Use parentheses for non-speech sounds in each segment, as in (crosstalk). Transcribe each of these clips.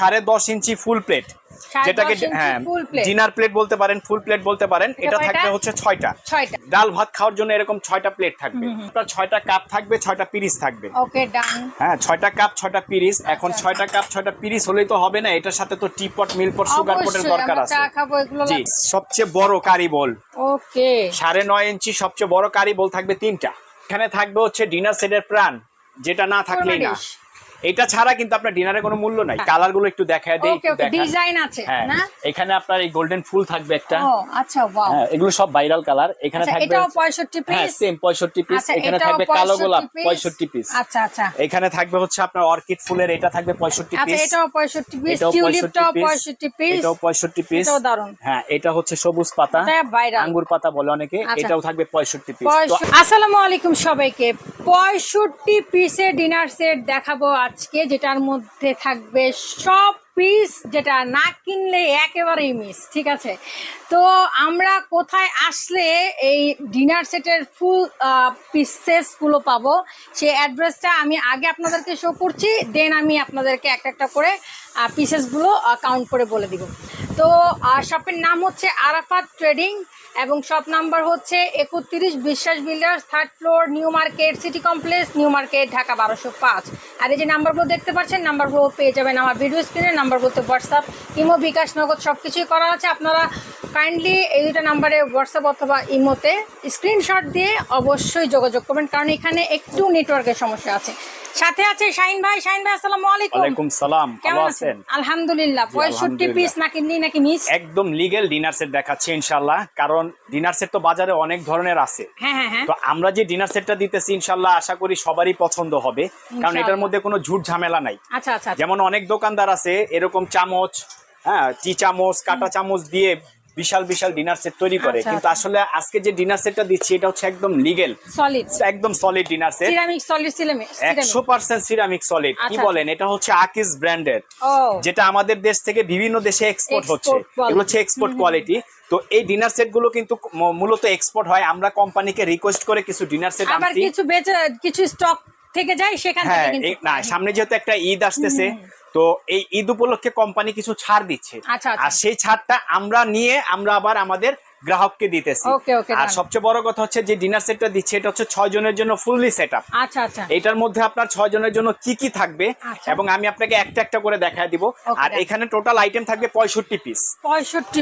সাড়ে দশ ইঞ্চি full plate যেটাকে হ্যাঁ ডিনার প্লেট বলতে পারেন ফুল প্লেট বলতে পারেন এটা থাকবে হচ্ছে ছয়টা। ডাল ভাত খাওয়ার জন্য এরকম ছয়টা প্লেট থাকবে। আপনার ছয়টা কাপ থাকবে ছয়টা পিরিস থাকবে। হ্যাঁ ছয়টা কাপ ছয়টা পিরিস এখন আচ্ছা। ছয়টা কাপ ছয়টা পিরিস হলেই তো হবে না এটার সাথে তো টিপট মিলপট সুগার পটের দরকার আছে। জি সবচেয়ে বড় কারি বল ওকে সাড়ে নয় ইঞ্চি সবচেয়ে বড় কারি বল থাকবে তিনটা। এখানে থাকবে হচ্ছে ডিনার সেটের প্রাণ যেটা না থাকলেই না। এটা ছাড়া কিন্তু আপনার ডিনারে কোনো মূল্য নাই। কালারগুলো একটু দেখায় দেই ডিজাইন আছে হ্যাঁ না? এখানে আপনার এই গোল্ডেন ফুল থাকবে একটা। ও আচ্ছা ওয়াও হ্যাঁ এগুলো সব ভাইরাল কালার এখানে আচ্ছা থাকবে এটাও 65 পিস হ্যাঁ পিস সেম পঁয়ষট্টি পিস এখানে থাকবে কালো গোলাপ piece। পঁয়ষট্টি পিস আচ্ছা আচ্ছা। এখানে থাকবে হচ্ছে আপনার অর্কিড ফুলের এটা থাকবে পঁয়ষট্টি আচ্ছা এটাও 65 পিস টিউলিপটাও 65 65 পিস এটাও পঁয়ষট্টি পিস এটাও দারুণ। হ্যাঁ এটা হচ্ছে সবুজ পাতা। এটা আঙ্গুর পাতা বলে অনেকে। আচ্ছা। এটাও থাকবে পঁয়ষট্টি পিস আসসালামু আলাইকুম সবাইকে। পঁয়ষট্টি পিসের ডিনার সেট দেখাবো আজকে যেটার মধ্যে থাকবে সব পিস যেটা না কিনলে একেবারেই মিস ঠিক আছে? তো আমরা কোথায় আসলে এই ডিনার সেটের ফুল পিসেসগুলো পাবো? সেই অ্যাড্রেসটা আমি আগে আপনাদেরকে শো করছি দেন আমি আপনাদেরকে একটা একটা করে পিসেসগুলো কাউন্ট করে বলে দিব। তো শপের নাম হচ্ছে আরাফাত ট্রেডিং এবং শপ নাম্বার হচ্ছে একত্রিশ Biswas builders, third floor, new market, city complex, new market, Dhaka বারোশো পাঁচ। আর এই যে নাম্বারগুলো দেখতে পাচ্ছেন, নাম্বারগুলো পেয়ে যাবেন আমার ভিডিও স্ক্রিনে নাম্বার বলতে হোয়াটসঅ্যাপ ইমো, বিকাশ, নগদ সব কিছুই করা আছে। আপনারা কাইন্ডলি এই দুটো নাম্বারে হোয়াটসঅ্যাপ অথবা ইমোতে স্ক্রিনশট দিয়ে অবশ্যই যোগাযোগ করবেন, কারণ এখানে একটু নেটওয়ার্কের সমস্যা আছে। সাথে আছে শাহিন ভাই। শাহিন ভাই আসসালামু আলাইকুম। ওয়ালাইকুম সালাম। কেমন আছেন? আলহামদুলিল্লাহ। জি, পঁয়ষট্টি আলহামদুলিল্লাহ। পিস না কিনলি নাকি মিস একদম লিগেল ডিনার সেট দেখাচ্ছি ইনশাল্লাহ কারণ ডিনার সেট তো বাজারে অনেক ধরনের আছে। হ্যাঁ হ্যাঁ হ্যাঁ। তো আমরা যে ডিনার সেটটা দিতেছি ইনশাল্লাহ আশা করি সবারই পছন্দ হবে। কারণ এটার মধ্যে কোনো ঝুট ঝামেলা নাই। আচ্ছা আচ্ছা আচ্ছা। যেমন অনেক দোকানদার আছে এরকম চামচ হ্যাঁ চি চামচ কাটা চামচ দিয়ে বিশাল বিশাল ডিনার সেট তৈরি করে। আচ্ছা, কিন্তু আচ্ছা। আসলে আজকে যে ডিনার সেটটা দিচ্ছি এটা হচ্ছে একদম লিগেল সলিড একদম solid dinner set ceramic solid ceramic একশো পার্সেন্ট সিরামিক সলিড কি আচ্ছা, বলেন? এটা হচ্ছে আকিস ব্র্যান্ডের যেটা আমাদের দেশ থেকে বিভিন্ন দেশে এক্সপোর্ট হচ্ছে। এগুলো হচ্ছে এক্সপোর্ট কোয়ালিটি তো এই ডিনার সেটগুলো কিন্তু মূলত এক্সপোর্ট হয়। আমরা কোম্পানিকে রিকোয়েস্ট করে কিছু ডিনার সেট আবার কিছু বেচে কিছু স্টক থেকে যায় সেখান হ্যাঁ থেকে কিন্তু না সামনে যেহেতু একটা ঈদ আসতেছে তো এই ঈদ উপলক্ষে কোম্পানি কিছু ছাড় দিচ্ছে। আচ্ছা, আচ্ছা। আর সেই ছাড়টা আমরা নিয়ে আমরা আবার আমাদের গ্রাহককে দিতেছি। আর সবচেয়ে বড় কথা হচ্ছে যে ডিনার সেটটা দিচ্ছে এটা হচ্ছে ছয় জনের জন্য ফুললি সেট আপ আচ্ছা আচ্ছা। এটার মধ্যে আপনার ছয় জনের জন্য কি কি থাকবে আচ্ছা। এবং আমি আপনাকে একটা একটা করে দেখায় দিব। আর এখানে টোটাল আইটেম থাকবে পঁয়ষট্টি পিস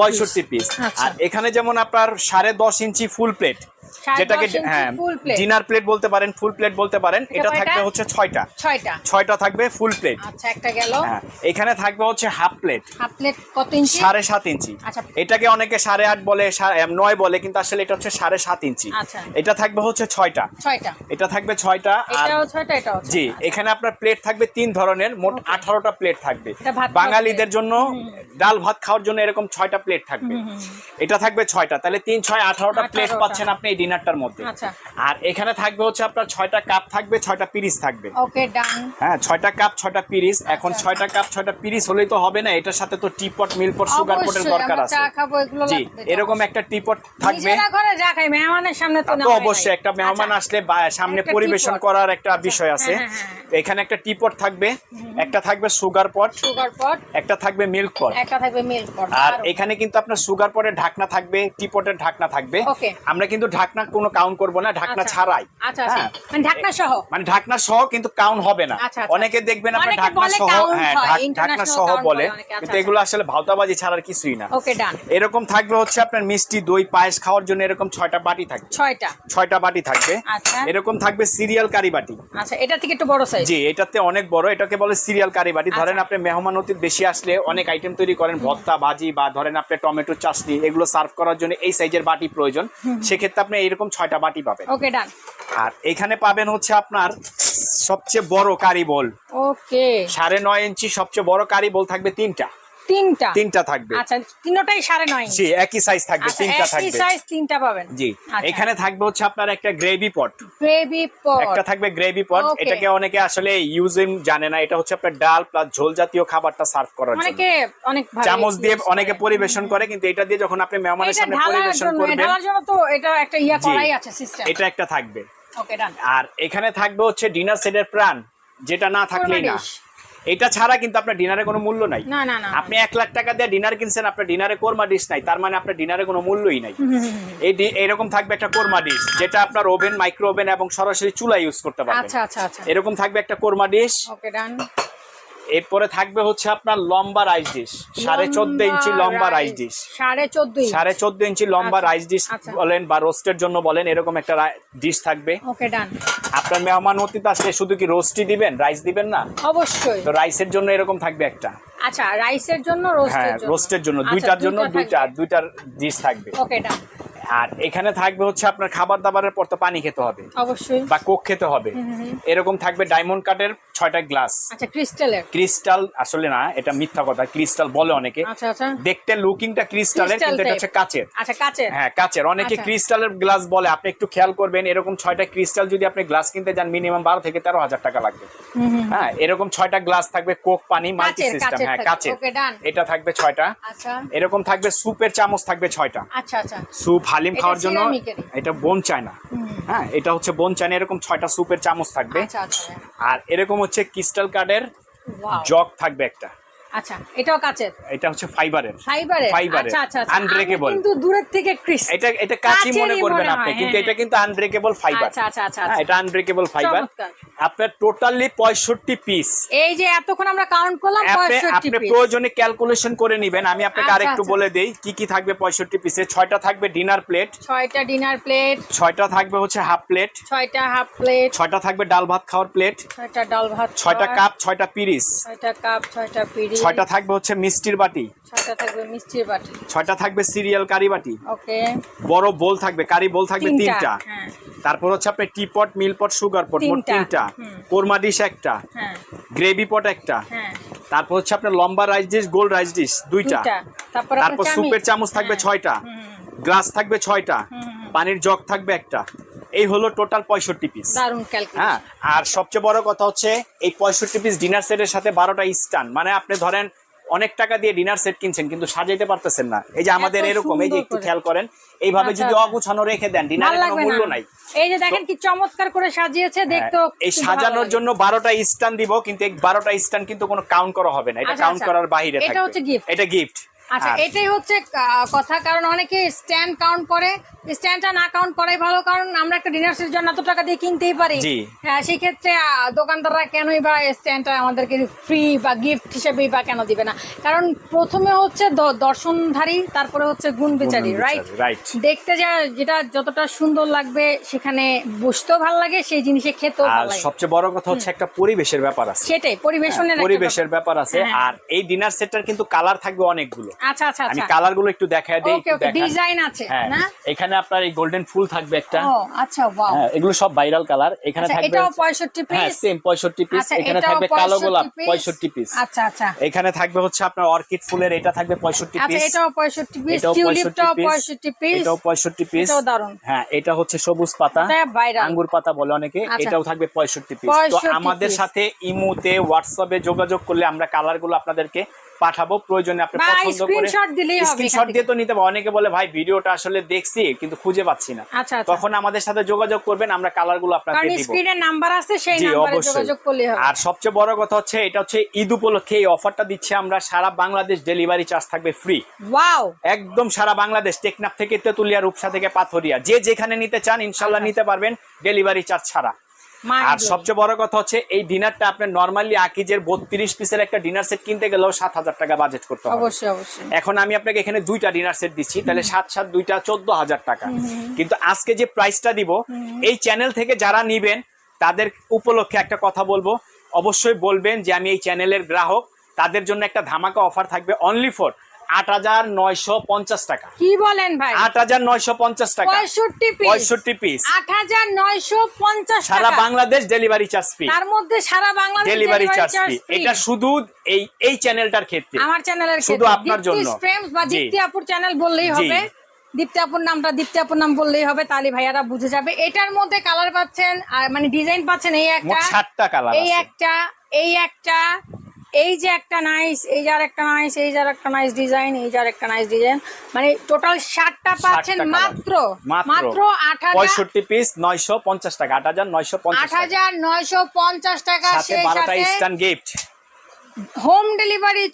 পঁয়ষট্টি পিস। আর এখানে যেমন আপনার সাড়ে দশ ইঞ্চি ফুল প্লেট যেটাকে হ্যাঁ ডিনার প্লেট বলতে পারেন ফুল প্লেট বলতে পারেন এটা থাকবে হচ্ছে ছয়টা। ছয়টা। ছয়টা থাকবে ফুল প্লেট আচ্ছা একটা গেল। হ্যাঁ এখানে থাকবে হচ্ছে হাফ প্লেট হাফ প্লেট কত ইঞ্চি সাড়ে সাত ইঞ্চি আচ্ছা। এটাকে অনেকে সাড়ে আট বলে নয় বলে কিন্তু আসলে এটা হচ্ছে সাড়ে সাত ইঞ্চি আচ্ছা। এটা থাকবে হচ্ছে ছয়টা। ছয়টা। এটা থাকবে ছয়টা আর জি এখানে আপনার প্লেট থাকবে তিন ধরনের মোট আঠারোটা প্লেট থাকবে। বাঙালিদের জন্য ডাল ভাত খাওয়ার জন্য এরকম ছয়টা প্লেট থাকবে। এটা থাকবে ছয়টা। তাহলে তিন ছয় আঠারোটা প্লেট পাচ্ছেন আপনি এই ডিনারটার মধ্যে। আচ্ছা। আর এখানে থাকবে হচ্ছে আপনার ছয়টা কাপ থাকবে ছয়টা পিরিস থাকবে। ওকে ডান। হ্যাঁ ছয়টা কাপ ছয়টা পিরিস। এখন আচ্ছা। ছয়টা কাপ ছয়টা পিরিস হলেই তো হবে না এটার সাথে তো টিপট মিলপট সুগার পটের দরকার আছে। জি এরকম একটা টিপট থাকবে। ঘরে যা খাই মেহমানের সামনে তো অবশ্যই একটা মেহমান আচ্ছা। আসলে সামনে পরিবেশন করার একটা বিষয় আছে। হ্যাঁ, হ্যাঁ, হ্যাঁ। এখানে একটা টিপট থাকবে একটা থাকবে সুগার পট সুগার পট। একটা থাকবে মিল্ক পট। একটা থাকবে মিল্ক পট। আর এখানে কিন্তু আপনার সুগার পটের ঢাকনা থাকবে টিপটের ঢাকনা থাকবে। আমরা কিন্তু ঢাকনা কোনো কাউন্ট করব না ঢাকনা আচ্ছা। ছাড়াই। আচ্ছা আচ্ছা। হ্যাঁ। মানে ঢাকনা সহ? মানে ঢাকনা সহ কিন্তু কাউন্ট হবে না। অনেকে দেখবেন আপনার ঢাকনা সহ হ্যাঁ ঢাকনা সহ বলে। কিন্তু এগুলো আসলে ভাওতাবাজি ছাড়ার কিছুই না। ওকে ডান এরকম থাকবে হচ্ছে আপনার মিষ্টি দই পায়েস খাওয়ার জন্য এরকম ছয়টা বাটি থাকবে। ছয়টা? ছয়টা বাটি থাকবে। আচ্ছা। এরকম থাকবে সিরিয়াল কারি বাটি। আচ্ছা এটা থেকে একটু বড় সাইজ জি এটাতে অনেক বড় এটাকে বলে সিরিয়াল কারি বাটি। ধরেন। আপনি মেহমান অতিথি বেশি আসলে অনেক আইটেম তৈরি করেন ভর্তা ভাজি বা ধরেন আপনি টমেটো চাটনি এগুলো সার্ভ করার জন্য এই সাইজের বাটি প্রয়োজন। সেক্ষেত্রে আপনি এরকম ছয়টা বাটি পাবেন। ওকে ডান আর এখানে পাবেন হচ্ছে আপনার সবচেয়ে বড় কারি বল। ওকে সাড়ে নয় ইঞ্চি সবচেয়ে বড় কারি বল থাকবে তিনটা। তিনটা। তিনটা থাকবে। আচ্ছা তিনটাই সাড়ে নয় জি একই সাইজ থাকবে আচ্ছা তিনটা একই সাইজ তিনটা পাবেন। জি আচ্ছা। এখানে থাকবে হচ্ছে আপনার একটা গ্রেভি পট গ্রেভি পট একটা থাকবে গ্রেভি পট এটাকে অনেকে আসলে ইউজিং জানে না। এটা হচ্ছে আপনার ডাল প্লাস ঝোল জাতীয় খাবারটা সার্ভ করার জন্য। অনেকে অনেক চামচ দিয়ে অনেকে পরিবেশন করে কিন্তু এটা দিয়ে যখন আপনি মেহমানের সামনে পরিবেশন করবেন ঢালার জন্য তো এটা একটা ইয়া করাই আছে সিস্টেম এটা একটা থাকবে। ওকে ডান আর এখানে থাকবে হচ্ছে ডিনার সেটের প্রাণ যেটা না থাকলেই না। এটা ছাড়া কিন্তু আপনার ডিনারে কোনো মূল্য নাই। না না না আপনি এক লাখ টাকা দিয়ে ডিনার কিনছেন আপনার ডিনারে কোরমা ডিশ নাই তার মানে আপনার ডিনারে কোনো মূল্যই নাই। (laughs) এই এরকম থাকবে একটা কোরমা ডিশ যেটা আপনার ওভেন মাইক্রো ওভেন এবং সরাসরি চুলা ইউজ করতে পারবেন। আচ্ছা আচ্ছা আচ্ছা। এরকম থাকবে একটা কোরমা ডিশ ওকে ডান এরপরে থাকবে হচ্ছে আপনার লম্বা রাইস ডিশ সাড়ে চোদ্দ ইঞ্চি লম্বা রাইস ডিশ সাড়ে চোদ্দ সাড়ে চোদ্দ ইঞ্চি লম্বা রাইস ডিশ। বলেন বা রোস্টের জন্য বলেন এরকম একটা ডিশ থাকবে। ওকে ডান আপনার মেহমান অতিথি আসলে শুধু কি রোস্টই দিবেন রাইস দিবেন না? অবশ্যই। তো রাইসের জন্য এরকম থাকবে একটা। আচ্ছা রাইসের জন্য হ্যাঁ রোস্টের জন্য। রোস্টের জন্য আচ্ছা, দুইটার জন্য দুইটা দুইটা দুইটার ডিশ থাকবে। ওকে ডান আর এখানে থাকবে হচ্ছে আপনার খাবার দাবারের পর তো পানি খেতে হবে। অবশ্যই। বা কোক খেতে হবে। এরকম থাকবে ডায়মন্ড কাটের ছয়টা গ্লাস। আচ্ছা ক্রিস্টালের। ক্রিস্টাল আসলে না এটা মিথ্যা কথা ক্রিস্টাল বলে অনেকে। আচ্ছা আচ্ছা। দেখতে লুকিংটা ক্রিস্টালের কিন্তু এটা হচ্ছে কাচের। আচ্ছা কাচের। হ্যাঁ কাচের। অনেকে আচ্ছা। ক্রিস্টালের গ্লাস বলে আপনি একটু খেয়াল করবেন এরকম ছয়টা ক্রিস্টাল যদি আপনি গ্লাস কিনতে যান মিনিমাম বারো থেকে তেরো হাজার টাকা লাগবে। হ্যাঁ এরকম ছয়টা গ্লাস থাকবে কোক পানি মাল্টি সিস্টেম। হ্যাঁ। কাচের। এটা থাকবে ছয়টা। আচ্ছা। এরকম থাকবে সুপের চামচ থাকবে ছয়টা। আচ্ছা আচ্ছা। স্যুপ হালিম খাওয়ার জন্য এটা বোন চায়না হ্যাঁ এটা হচ্ছে বোন চায়না এরকম ছয়টা সুপের চামচ থাকবে। আচ্ছা আচ্ছা। আর এরকম হচ্ছে ক্রিস্টাল কার্ডের জগ থাকবে একটা। আচ্ছা এটাও কাচের? এটা হচ্ছে ফাইবারের। ফাইবারের? Fiber-এর, আচ্ছা আচ্ছা আচ্ছা। unbreakable। আমি কিন্তু দূরের থেকে ক্রিস এটা এটা কাচি মনে করবেন আপনি কিন্তু হ্যাঁ, এটা কিন্তু আনব্রেকেবল ফাইবার আচ্ছা আচ্ছা আচ্ছা হ্যাঁ আচ্ছা। এটা আনব্রেকেবল ফাইবার আপনার টোটালি পঁয়ষট্টি পিস এই যে এতক্ষণ আমরা কাউন্ট করলাম আপনি পঁয়ষট্টি আপনি প্রয়োজনে ক্যালকুলেশন করে নেবেন। আমি আপনাকে আচ্ছা, আরেকটু আচ্ছা। বলে দেই কি কি থাকবে পঁয়ষট্টি পিসে ছয়টা থাকবে ডিনার প্লেট ছয়টা ডিনার প্লেট ছয়টা থাকবে হচ্ছে হাফ প্লেট ছয়টা হাফ প্লেট ছয়টা থাকবে ডাল ভাত খাওয়ার প্লেট ছয়টা ডাল ভাত ছয়টা কাপ ছয়টা পিরিস ছয়টা কাপ ছয়টা পিড়ি ছয়টা থাকবে হচ্ছে মিষ্টির বাটি। ছয়টা থাকবে মিষ্টির বাটি। ছয়টা থাকবে সিরিয়াল কারি বাটি। ওকে। বড় বোল থাকবে কারি বোল থাকবে তিনটা হ্যাঁ। তারপর হচ্ছে আপনার টি পট মিল পট সুগার পট মোট তিনটা, কোরমা ডিশ একটা। হ্যাঁ। গ্রেভি পট একটা। হ্যাঁ। তারপর হচ্ছে আপনার লম্বা রাইস ডিশ গোল রাইস ডিশ দুইটা। তারপর সুপের চামচ। থাকবে। ছয়টা। গ্লাস থাকবে ছয়টা। পানির জগ থাকবে একটা। এই হলো টোটাল পঁয়ষট্টি পিস হ্যাঁ আর সবচেয়ে বড় কথা হচ্ছে এই পঁয়ষট্টি পিস ডিনার সেটের সাথে বারোটা স্টান মানে আপনি ধরেন অনেক টাকা দিয়ে ডিনার সেট কিনছেন কিন্তু সাজাইতে পারতেছেন না। এই যে আমাদের এরকম এই যে একটু খেয়াল করেন এইভাবে আচ্ছা, যদি আচ্ছা। অগুছানো রেখে দেন ডিনারের কোনো মূল্য নাই। এই যে দেখেন কি চমৎকার করে সাজিয়েছে দেখতো হ্যাঁ, এই সাজানোর জন্য বারোটা স্টান দিব কিন্তু এই বারোটা স্টান কিন্তু কোনো কাউন্ট করা হবে না। এটা কাউন্ট আচ্ছা। করার বাইরে এটা হচ্ছে gift। এটা গিফট আচ্ছা এটাই হচ্ছে কথা কারণ অনেকে স্ট্যান্ড কাউন্ট করে স্ট্যান্ডটা না কাউন্ট করাই ভালো কারণ আমরা একটা ডিনার জন্য এত টাকা দিয়ে কিনতেই পারি। হ্যাঁ সেই ক্ষেত্রে দোকানদাররা কেনই বা স্ট্যান্ডটা আমাদেরকে ফ্রি বা গিফট হিসেবেই বা কেন দিবে না? কারণ প্রথমে হচ্ছে দর্শনধারী তারপরে হচ্ছে গুণ বিচারী রাইট দেখতে যা যেটা যতটা সুন্দর লাগবে সেখানে বসতেও ভালো লাগে সেই জিনিসে খেতেও ভালো লাগে। সবচেয়ে বড় কথা হচ্ছে একটা পরিবেশের ব্যাপার আছে। সেটাই পরিবেশনের পরিবেশের ব্যাপার। আছে। হ্যাঁ। আর এই ডিনার সেটটার কিন্তু কালার থাকবে অনেকগুলো। আচ্ছা আচ্ছা আমি আচ্ছা। কালারগুলো একটু দেখায় দিই ডিজাইন আছে হ্যাঁ না? এখানে আপনার এই গোল্ডেন ফুল থাকবে একটা। আচ্ছা ওয়াও হ্যাঁ এগুলো সব ভাইরাল কালার এখানে আচ্ছা থাকবে এটাও 65 হ্যাঁ পিস সেম 65 পিস আচ্ছা এখানে থাকবে কালো গোলাপ piece। 65 পিস আচ্ছা আচ্ছা। এখানে থাকবে হচ্ছে আপনার অর্কিড ফুলের এটা থাকবে 65 আচ্ছা পিস এটাও 65 পিস টিউলিপটাও 65 65 পিস এটাও 65 পিস এটাও দারুণ। হ্যাঁ এটা হচ্ছে সবুজ পাতা। আঙ্গুর পাতা বলে অনেকে আচ্ছা। এটাও থাকবে 65 পিস তো আমাদের। সাথে ইমোতে হোয়াটসঅ্যাপে যোগাযোগ করলে আমরা কালারগুলো আপনাদেরকে পাঠাবো প্রয়োজনে আপনি পছন্দ করে স্ক্রিনশট। দিয়ে তো নিতে পারব অনেকে বলে ভাই ভিডিওটা আসলে দেখছি কিন্তু খুঁজে পাচ্ছি না। আচ্ছা আচ্ছা। তখন আমাদের সাথে যোগাযোগ করবেন আমরা কালারগুলো আপনাকে দিব। স্ক্রিনে নাম্বার আছে সেই নাম্বারে যোগাযোগ করলেই হবে। আর সবচেয়ে বড় কথা হচ্ছে এটা হচ্ছে ঈদ উপলক্ষে এই অফারটা দিচ্ছে আমরা। সারা বাংলাদেশ ডেলিভারি চার্জ থাকবে ফ্রি ওয়াও একদম সারা বাংলাদেশ টেকনাফ থেকে তেতুলিয়া রূপসা থেকে পাথরিয়া। যে যেখানে নিতে চান ইনশাল্লাহ আচ্ছা। নিতে পারবেন ডেলিভারি চার্জ ছাড়া। আর সবচেয়ে বড় কথা হচ্ছে এই ডিনারটা আপনার নর্মালি আকিজের বত্রিশ পিসের একটা ডিনার সেট কিনতে গেলেও সাত হাজার টাকা বাজেট করতে হবে। অবশ্যই অবশ্যই। এখন আমি আপনাকে এখানে দুইটা ডিনার সেট দিচ্ছি তাহলে সাত সাত দুইটা চোদ্দ হাজার টাকা। কিন্তু আজকে যে প্রাইসটা দিব এই চ্যানেল থেকে যারা নিবেন তাদের উপলক্ষে একটা কথা বলব। অবশ্যই বলবেন যে আমি এই চ্যানেলের গ্রাহক তাদের জন্য একটা ধামাকা অফার থাকবে অনলি ফর আট হাজার নয়শো পঞ্চাশ টাকা। কি বলেন ভাই? আট হাজার নয়শো পঞ্চাশ টাকা। 65 পিস পঁয়ষট্টি পিস 8950 সারা বাংলাদেশ ডেলিভারি চার্জ ফ্রি তার মধ্যে সারা বাংলাদেশ ডেলিভারি চার্জ ফ্রি এটা শুধু এই এই চ্যানেলটার ক্ষেত্রে। আমার চ্যানেলের শুধু আপনার জন্য। বা দীপ্তি আপুর চ্যানেল বললেই হবে। দীপ্তি আপুর নামটা দীপ্তি আপুর নাম বললেই হবে তাহলে ভাইয়ারা বুঝে যাবে। এটার মধ্যে কালার পাচ্ছেন আর মানে ডিজাইন পাচ্ছেন এই একটা। ষাটটা কালার এই একটা এই একটা এই যে একটা নাইস এই যার একটা নাইস এই যার একটা নাইস ডিজাইন এই যার একটা নাইস ডিজাইন মানে টোটাল ষাটটা পাচ্ছেন মাত্র? মাত্র। আট পঁয়ষট্টি পিস নয়শো পঞ্চাশ টাকা আট হাজার নয়শো আট টাকা। হাজার নয়শো পঞ্চাশ টাকা সাথে বারোটা stand gift home delivery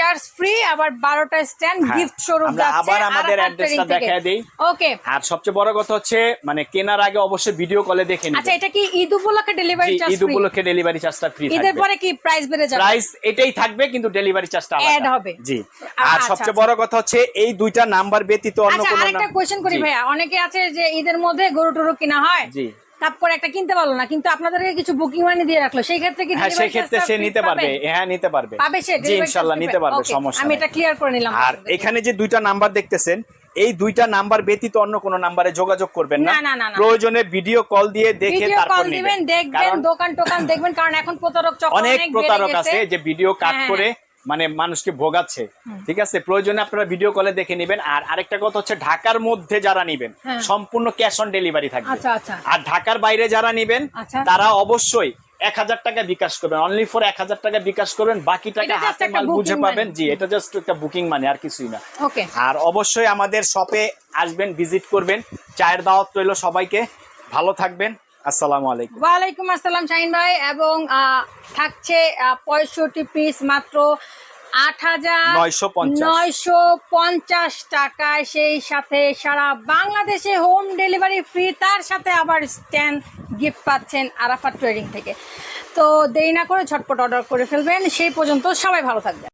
charge free আবার বারোটা স্ট্যান্ড গিফট স্বরূপ আবার আমাদের অ্যাড্রেসটা থেকে। দেই। ওকে আর সবচেয়ে বড় কথা হচ্ছে মানে কেনার আগে অবশ্যই ভিডিও কলে দেখে আচ্ছা এটা কি ঈদ উপলক্ষে ডেলিভারি চার্জ ঈদ উপলক্ষে ডেলিভারি চার্জটা ফ্রি ঈদের পরে কি প্রাইস বেড়ে যাবে? প্রাইস এটাই থাকবে কিন্তু ডেলিভারি চার্জটা আলাদা। হবে। জি। আচ্ছা, আর আচ্ছা, সবচেয়ে আচ্ছা। বড় কথা হচ্ছে এই দুইটা নাম্বার ব্যতীত অন্য কোনো আচ্ছা আরেকটা কোয়েশ্চেন করি ভাইয়া। অনেকে আছে যে ঈদের মধ্যে গরু টরু কিনা হয়। জি। তাপ করে একটা কিনতে পারল না কিন্তু আপনাদেরকে কিছু বুকিং মানি দিয়ে রাখল। সেই ক্ষেত্রে কি হ্যাঁ সেই ক্ষেত্রে সে নিতে পারবে। হ্যাঁ নিতে পারবে। পাবে সে জি ইনশাআল্লাহ নিতে পারবে সমস্যা আমি এটা ক্লিয়ার করে নিলাম আর এখানে যে দুইটা নাম্বার দেখতেছেন এই দুইটা নাম্বার ব্যতীত অন্য কোনো নাম্বারে যোগাযোগ করবেন না। প্রয়োজনে ভিডিও কল দিয়ে দেখে তারপর নেবেন। দেখবেন কারণ দোকান টোকান দেখবেন কারণ এখন প্রতারক চক্র অনেক প্রতারক আছে যে ভিডিও কাট হ্যাঁ, করে মানে মানুষকে ভোগাচ্ছে। ঠিক আছে? প্রয়োজনে আপনারা ভিডিও কলে দেখে নেবেন। আর আরেকটা কথা হচ্ছে ঢাকার মধ্যে যারা নিবেন হ্যাঁ। সম্পূর্ণ ক্যাশ অন ডেলিভারি থাকবে। আচ্ছা আচ্ছা। আর ঢাকার বাইরে যারা নিবেন আচ্ছা। তারা অবশ্যই এক হাজার টাকা বিকাশ করবেন। অনলি ফর এক হাজার টাকা বিকাশ করবেন। বাকি টাকা হাতে মাল বুঝে পাবেন। জি এটা জাস্ট একটা বুকিং মানে আর কিছুই না। আর অবশ্যই আমাদের শপে আসবেন ভিজিট করবেন। চায়ের দাওয়াত রইল সবাইকে। ভালো থাকবেন। আসসালামু আলাইকুম। ওয়ালাইকুম আসসালাম শাহিন ভাই এবং থাকছে পঁয়ষট্টি পিস মাত্র আট হাজার নয়শো পঞ্চাশ। টাকায়। সেই সাথে সারা বাংলাদেশে হোম ডেলিভারি ফ্রি তার সাথে আবার স্ট্যান্ড গিফট পাচ্ছেন আরাফাত ট্রেডিং থেকে। তো দেরি না করে ঝটপট অর্ডার করে ফেলবেন। সেই পর্যন্ত সবাই ভালো থাকবেন।